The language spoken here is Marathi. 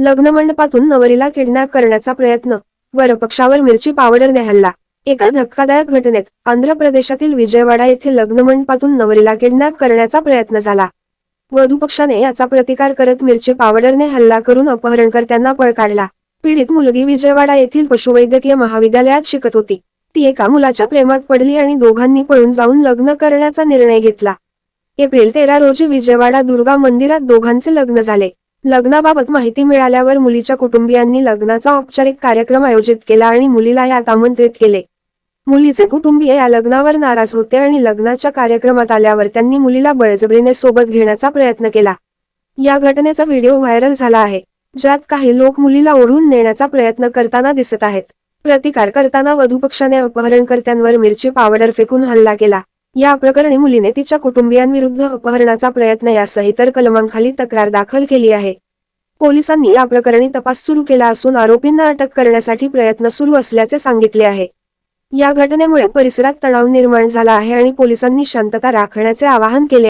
लग्न मंडपातून नवरीला किडनॅप करण्याचा प्रयत्न. वरपक्षावर मिरची पावडरने हल्ला एका धक्कादायक घटनेत आंध्र प्रदेशातील विजयवाडा येथे लग्न मंडपातून नवरीला किडनॅप करण्याचा प्रयत्न झाला. वधू पक्षाने याचा प्रतिकार करत मिरची पावडरने हल्ला करून अपहरणकर्त्यांना पळ काढला. पीडित मुलगी विजयवाडा येथील पशुवैद्यकीय महाविद्यालयात शिकत होती. ती एका मुलाच्या प्रेमात पडली आणि दोघांनी पळून जाऊन लग्न करण्याचा निर्णय घेतला. एप्रिल तेरा रोजी विजयवाडा दुर्गा मंदिरात दोघांचे लग्न झाले. लग्नाबाबत माहिती मिळाल्यावर मुलीच्या कुटुंबियांनी लग्नाचा औपचारिक कार्यक्रम आयोजित केला आणि मुलीला यात आमंत्रित केले. मुलीचे कुटुंबीय या लग्नावर नाराज होते आणि लग्नाच्या कार्यक्रमात आल्यावर त्यांनी मुलीला बळजबरीने सोबत घेण्याचा प्रयत्न केला. या घटनेचा व्हिडिओ व्हायरल झाला आहे ज्यात काही लोक मुलीला ओढून नेण्याचा प्रयत्न करताना दिसत आहेत. प्रतिकार करताना वधू पक्षाने अपहरणकर्त्यांवर मिरची पावडर फेकून हल्ला केला. या प्रकरणी मुलीने तिच्या कुटुंबियांविरुद्ध अपहरणाचा प्रयत्न यासह इतर कलमांखाली तक्रार दाखल केली आहे. पोलिसांनी या प्रकरणी तपास सुरू केला असून आरोपींना अटक करण्यासाठी प्रयत्न सुरू असल्याचे सांगितले आहे. या घटनेमुळे परिसरात तणाव निर्माण झाला आहे आणि पोलिसांनी शांतता राखण्याचे आवाहन केले